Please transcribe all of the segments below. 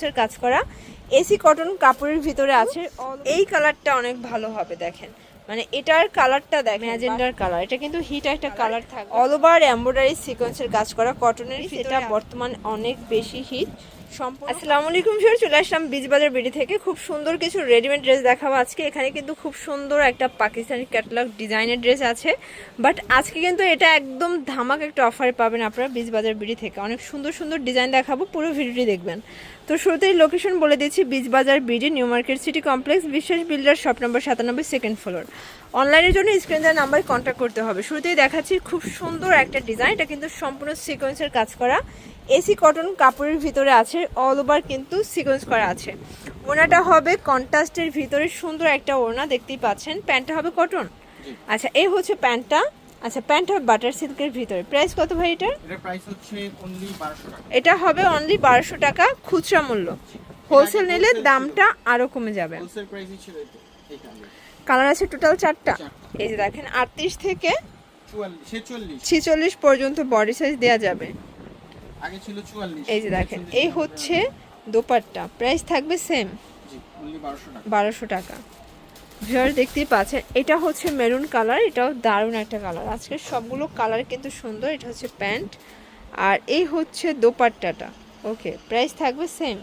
সিকোয়েন্সের কাজ করা। এসি কটন কাপড়ের ভিতরে আছে। এই কালারটা অনেক ভালো হবে দেখেন। মানে এটার কালারটা দেখেন ম্যাজেন্ডার কালার এটা কিন্তু হিট একটা কালার থাকে অল ওভার এমব্রয়ডারি সিকোয়েন্সের কাজ করা। কটনের এটা বর্তমান অনেক বেশি হিট আসসালামু আলাইকুম স্যার চলে আসলাম বীজবাজার বিডি থেকে। খুব সুন্দর কিছু রেডিমেড ড্রেস দেখাবো আজকে। এখানে কিন্তু খুব সুন্দর একটা পাকিস্তানি ক্যাটালগ ডিজাইনের ড্রেস আছে। বাট আজকে কিন্তু এটা একদম ধামাক একটা অফারে পাবেন আপনারা বীজবাজার বিডি থেকে। অনেক সুন্দর সুন্দর ডিজাইন দেখাবো, পুরো ভিডিওটি দেখবেন। তো শুরুতেই লোকেশন বলে দিচ্ছি Beejbazar BD new market city complex Biswas builder shop number সাতানব্বই সেকেন্ড ফ্লোর অনলাইনের জন্য স্ক্রিন দেওয়ার নাম্বার কন্ট্যাক্ট করতে হবে। শুরুতেই দেখাচ্ছি খুব সুন্দর একটা ডিজাইন এটা কিন্তু সম্পূর্ণ সিকোয়েন্সের কাজ করা। এসি কটন কাপড়ের ভিতরে আছে অল ওভার কিন্তু সিকোয়েন্স করা আছে। ওনাটা হবে কন্ট্রাস্টের ভিতরে সুন্দর একটা ওড়না দেখতেই পাচ্ছেন। প্যান্টটা হবে কটন আচ্ছা এই হচ্ছে প্যান্টটা। আচ্ছা প্যান্ট হবে বাটার সিল্কের ভিতরে। প্রাইস কত ভাই এটার? টাকা। এটা হবে অনলি বারোশো টাকা খুচরা মূল্য। হোলসেল নিলে দামটা আরও কমে যাবে। কালার আছে টোটাল চারটা। এই যে দেখেন আটত্রিশ থেকে ছিচল্লিশ। পর্যন্ত বডি সাইজ দেওয়া যাবে। আগে ছিল চুয়াল্লিশ এই যে দেখেন এই হচ্ছে দোপাট্টা। প্রাইস থাকবে সেম জি বারোশো টাকা। ভিউয়ার দেখতেই পাচ্ছেন এটা হচ্ছে মেরুন কালার এটাও দারুণ একটা কালার আজকে সবগুলো কালার কিন্তু সুন্দর এটা হচ্ছে প্যান্ট আর এই হচ্ছে দোপাট্টাটা। ওকে প্রাইস থাকবে সেম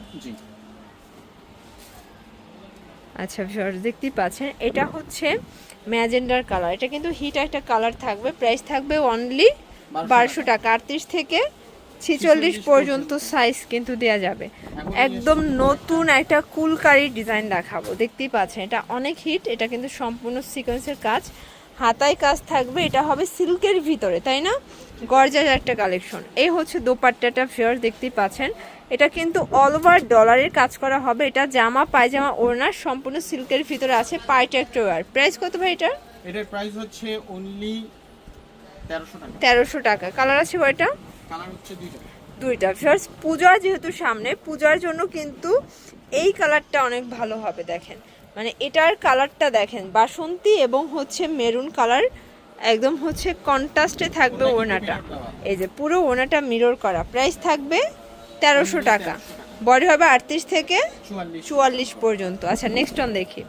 আচ্ছা ভিউয়ার দেখতেই পাচ্ছেন এটা হচ্ছে ম্যাজেন্ডার কালার এটা কিন্তু হিট একটা কালার থাকবে প্রাইস থাকবে অনলি বারোশো টাকা। আটত্রিশ থেকে ছিচল্লিশ পর্যন্ত সাইজ কিন্তু দেওয়া যাবে। একদম নতুন একটা কুলকারি ডিজাইন দেখাবো। দেখতেই পাচ্ছেন এটা অনেক হিট এটা কিন্তু সম্পূর্ণ সিকোয়েন্সের কাজ। হাতায় কাজ থাকবে এটা হবে সিল্কের ভিতরে তাই না? গর্জার একটা কালেকশন এই হচ্ছে দোপাট্টাটা ফেয়ার দেখতেই পাচ্ছেন। এটা কিন্তু অল ওভার ডলারের কাজ করা হবে। এটা জামা পায়জামা ওড়নার সম্পূর্ণ সিল্কের ভিতরে আছে পাইটেক্ট ওয়ার প্রাইস কত ভাই এটা এটার প্রাইস হচ্ছে অনলি তেরোশো টাকা। তেরোশো টাকা। কালার আছে কয়টা কালার হচ্ছে দুইটা। দুইটা। ফার্স্ট পূজার যেহেতু সামনে পূজার জন্য কিন্তু এই কালারটা অনেক ভালো হবে দেখেন। মানে এটার কালারটা দেখেন বাসন্তী এবং হচ্ছে মেরুন কালার একদম হচ্ছে কন্ট্রাস্টে থাকবে ওনাটা এই যে পুরো ওনাটা মিরর করা। প্রাইস থাকবে তেরোশো টাকা। বডি হবে আটত্রিশ থেকে চুয়াল্লিশ। চুয়াল্লিশ পর্যন্ত। আচ্ছা নেক্সট অন দেখি।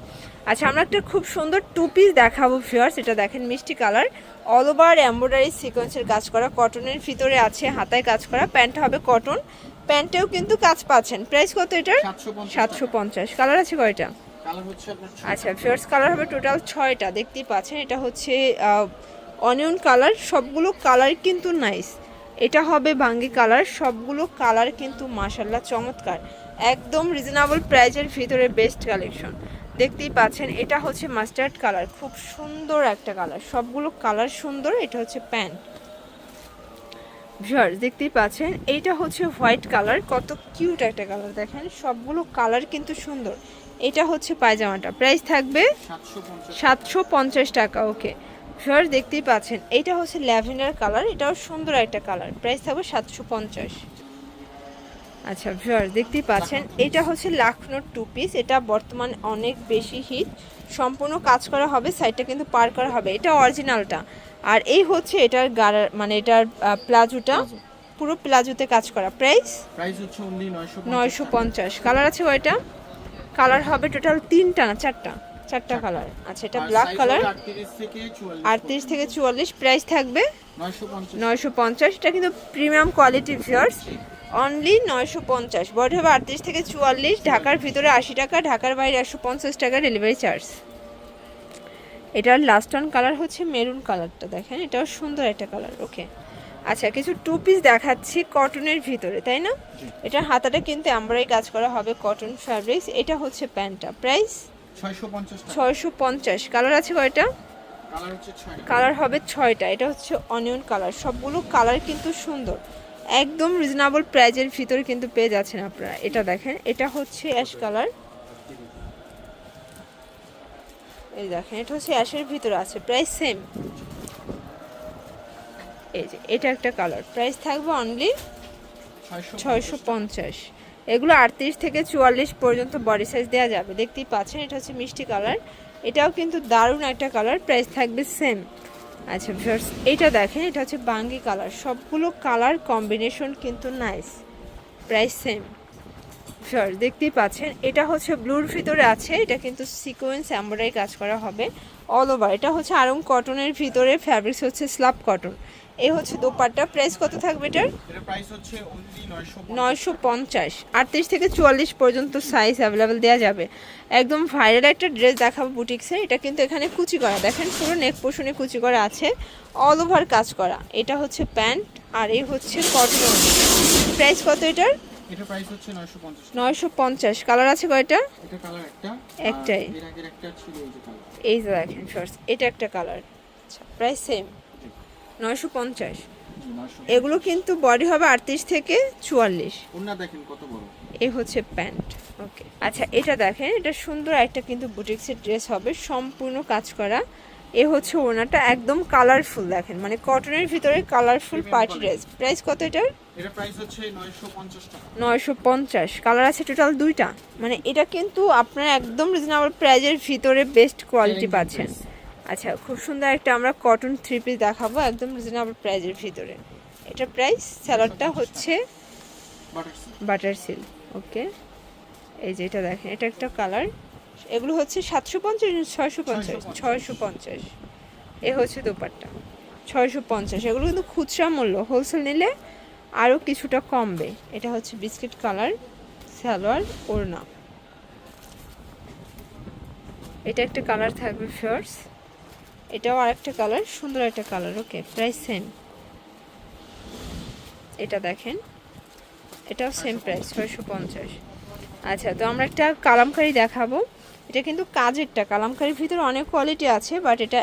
আচ্ছা আমরা একটা খুব সুন্দর টু পিস দেখাবো ফিয়ার্স এটা দেখেন মিষ্টি কালার। অল ওভার এমব্রয়ডারি সিকোয়েন্সের কাজ করা কটনের ভিতরে আছে হাতায় কাজ করা প্যান্ট হবে কটন প্যান্টেও কিন্তু কাজ পাচ্ছেন। প্রাইস কত এটার? সাতশো পঞ্চাশ। কালার আছে কয়টা। আচ্ছা ফিয়ার্স কালার হবে টোটাল ছয়টা দেখতেই পাচ্ছেন। এটা হচ্ছে অনিয়ন কালার সবগুলো কালার কিন্তু নাইস এটা হবে বাঙ্গি কালার সবগুলো কালার কিন্তু মাসাল্লাহ চমৎকার। একদম রিজনেবল প্রাইজের ভিতরে বেস্ট কালেকশন দেখতেই পাচ্ছেন এটা হচ্ছে মাস্টার্ড কালার খুব সুন্দর একটা কালার সবগুলো কালার সুন্দর এটা হচ্ছে প্যান্ট ভিউয়ার্স দেখতেই পাচ্ছেন এইটা হচ্ছে হোয়াইট কালার কত কিউট একটা কালার দেখেন সবগুলো কালার কিন্তু সুন্দর। এটা হচ্ছে পায়জামাটা প্রাইস থাকবে সাতশো পঞ্চাশ। টাকা ওকে ভিউয়ার্স দেখতেই পাচ্ছেন এইটা হচ্ছে ল্যাভেন্ডার কালার এটাও সুন্দর একটা কালার প্রাইস থাকবে সাতশো পঞ্চাশ। আচ্ছা ভিউয়ার্স দেখতেই পাচ্ছেন এটা হচ্ছে লাখনোর টু পিস এটা বর্তমানে অনেক বেশি হিট সম্পূর্ণ কাজ করা হবে সাইডটা কিন্তু পার করা হবে এটা অরিজিনালটা আর এই হচ্ছে এটার গাড়ার মানে এটার প্লাজোটা পুরো প্লাজোতে কাজ করা প্রাইস প্রাইস হচ্ছে অনলি নয়শো নয়শো পঞ্চাশ কালার আছে কয়টা? কালার হবে টোটাল তিনটা না চারটা? চারটা কালার আচ্ছা এটা ব্ল্যাক কালার আটত্রিশ থেকে চুয়াল্লিশ আটত্রিশ থেকে চুয়াল্লিশ প্রাইস থাকবে? নয়শো পঞ্চাশ। নয়শো পঞ্চাশ এটা কিন্তু প্রিমিয়াম কোয়ালিটি ভিউয়ার্স অনলি নয়শো পঞ্চাশ বডি হবে আটত্রিশ থেকে চুয়াল্লিশ ঢাকার ভিতরে আশি টাকা ঢাকার বাইরে একশো পঞ্চাশ টাকা ডেলিভারি চার্জ এটার লাস্ট অন কালার হচ্ছে মেরুন কালারটা দেখেন এটাও সুন্দর একটা কালার ওকে আচ্ছা কিছু টু পিস দেখাচ্ছি কটনের ভিতরে তাই না? এটার হাতাটা কিন্তু আমরাই কাজ করা হবে কটন ফ্যাব্রিক্স এটা হচ্ছে প্যান্টটা। প্রাইস ছয়শো পঞ্চাশ ছয়শো পঞ্চাশ কালার আছে কয়টা? কালার কালার হবে ছয়টা এটা হচ্ছে অনিয়ন কালার সবগুলো কালার কিন্তু সুন্দর। একদম রিজনেবল প্রাইজের ভিতরে কিন্তু পেয়ে যাচ্ছেন আপনারা। এটা দেখেন এটা হচ্ছে অ্যাশ কালার এই দেখেন এটা হচ্ছে অ্যাশের ভিতরে আছে প্রাইস সেম এই যে এটা একটা কালার প্রাইস থাকবে অনলি ছয়শো পঞ্চাশ। এগুলো আটত্রিশ থেকে চুয়াল্লিশ পর্যন্ত বডি সাইজ দেওয়া যাবে। দেখতেই পাচ্ছেন এটা হচ্ছে মিষ্টি কালার এটাও কিন্তু দারুণ একটা কালার প্রাইস থাকবে সেম আচ্ছা ভিউয়ার্স, এটা দেখেন, এটা হচ্ছে বাঙ্গি কালার। সবগুলো কালার কম্বিনেশন কিন্তু নাইস। Price same. ভিউয়ার্স, দেখতেই পাচ্ছেন, এটা হচ্ছে ব্লুর ভিতরে আছে, এটা কিন্তু সিকোয়েন্স এমব্রয়ডারি কাজ করা হবে। অল ওভার এটা হচ্ছে আরং কটনের ভিতরে ফ্যাব্রিক্স হচ্ছে স্লাব কটন এই হচ্ছে দোপাট্টা। প্রাইস কত থাকবে এটার? নয়শো পঞ্চাশ। আটত্রিশ থেকে চুয়াল্লিশ পর্যন্ত সাইজ অ্যাভেলেবেল দেওয়া যাবে। একদম ভাইরাল একটা ড্রেস দেখাবো বুটিক্সের এটা কিন্তু এখানে কুচি করা। দেখেন পুরো নেক পোষণে কুচি করা আছে। অল ওভার কাজ করা। এটা হচ্ছে প্যান্ট আর এই হচ্ছে কটন প্রাইস কত এটার? এটার প্রাইস হচ্ছে নয়শো পঞ্চাশ নয়শো পঞ্চাশ। কালার আছে কয়টা? এটা কালার একটা। একটাই। এর আগের একটা ছিল এই যে কালার এই যে দেখেন শর্টস এটা একটা কালার আচ্ছা প্রাইস সেম নয়শো পঞ্চাশ। জি নয়শো এগুলো কিন্তু বডি হবে আটত্রিশ থেকে চুয়াল্লিশ। ওনার দেখেন কত বড়। এই হচ্ছে প্যান্ট। ওকে আচ্ছা এটা দেখেন এটা সুন্দর একটা কিন্তু বুটিক্সের ড্রেস হবে সম্পূর্ণ কাজ করা। এ হচ্ছে ওনাটা একদম কালারফুল দেখেন মানে কটনের ভিতরে কালারফুল পার্টি। ড্রেস প্রাইস কত এটার? এটার প্রাইস হচ্ছে টাকা। কালার আছে টোটাল দুইটা। মানে এটা কিন্তু আপনারা একদম রিজনেবল প্রাইজের ভিতরে বেস্ট কোয়ালিটি পাচ্ছেন। আচ্ছা খুব সুন্দর একটা আমরা কটন থ্রি পিস দেখাবো একদম রিজনেবল প্রাইজের ভিতরে। এটা প্রাইস স্যালাডটা হচ্ছে বাটার সিল্ক ওকে এই যে এটা দেখেন এটা একটা কালার এগুলো হচ্ছে সাতশো পঞ্চাশ ছয়শো পঞ্চাশ? ছয়শো পঞ্চাশ। এ হচ্ছে দোপাট্টা। ছয়শো পঞ্চাশ। এগুলো কিন্তু খুচরা মূল্য। হোলসেল নিলে আরও কিছুটা কমবে। এটা হচ্ছে বিস্কিট কালার, সালোয়ার, ওড়না। এটা একটা কালার থাকবে ফিয়ার্স এটাও আরেকটা কালার, সুন্দর একটা কালার ওকে প্রাইস সেম এটা দেখেন, এটাও সেম প্রাইস ছয়শো পঞ্চাশ। আচ্ছা তো আমরা একটা কালামকারি দেখাবো। এটা কিন্তু কাজেরটা, কালামকারির ভিতরে অনেক কোয়ালিটি আছে বাট এটা